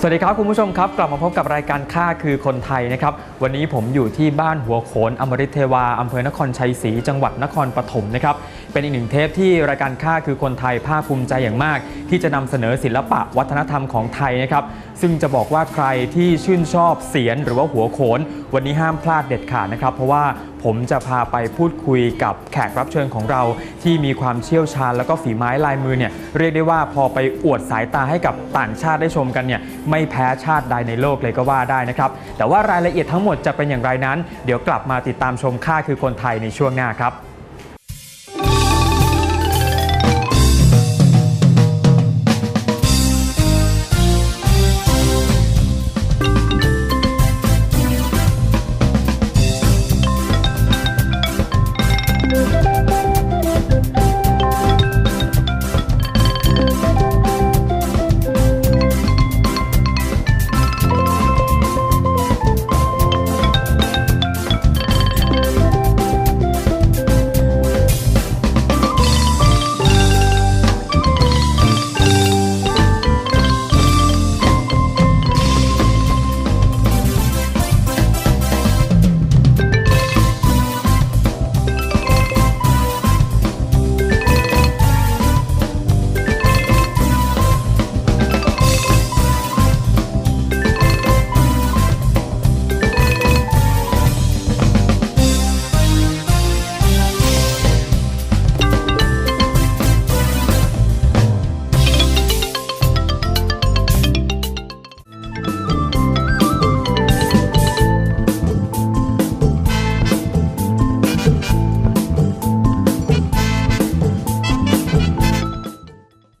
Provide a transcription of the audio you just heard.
สวัสดีครับคุณผู้ชมครับกลับมาพบกับรายการค่าคือคนไทยนะครับวันนี้ผมอยู่ที่บ้านหัวโขนอมฤตเทวาอำเภอนครชัยศรีจังหวัดนครปฐมนะครับเป็นอีกหนึ่งเทปที่รายการค่าคือคนไทยภาคภูมิใจอย่างมาก ที่จะนำเสนอศิลปะวัฒนธรรมของไทยนะครับซึ่งจะบอกว่าใครที่ชื่นชอบเสียนหรือว่าหัวโขน วันนี้ห้ามพลาดเด็ดขาดนะครับเพราะว่าผมจะพาไปพูดคุยกับแขกรับเชิญของเราที่มีความเชี่ยวชาญแล้วก็ฝีไม้ลายมือเนี่ยเรียกได้ว่าพอไปอวดสายตาให้กับต่างชาติได้ชมกันเนี่ยไม่แพ้ชาติใดในโลกเลยก็ว่าได้นะครับแต่ว่ารายละเอียดทั้งหมดจะเป็นอย่างไรนั้น เดี๋ยวกลับมาติดตามชมค่าคือคนไทยในช่วงหน้าครับ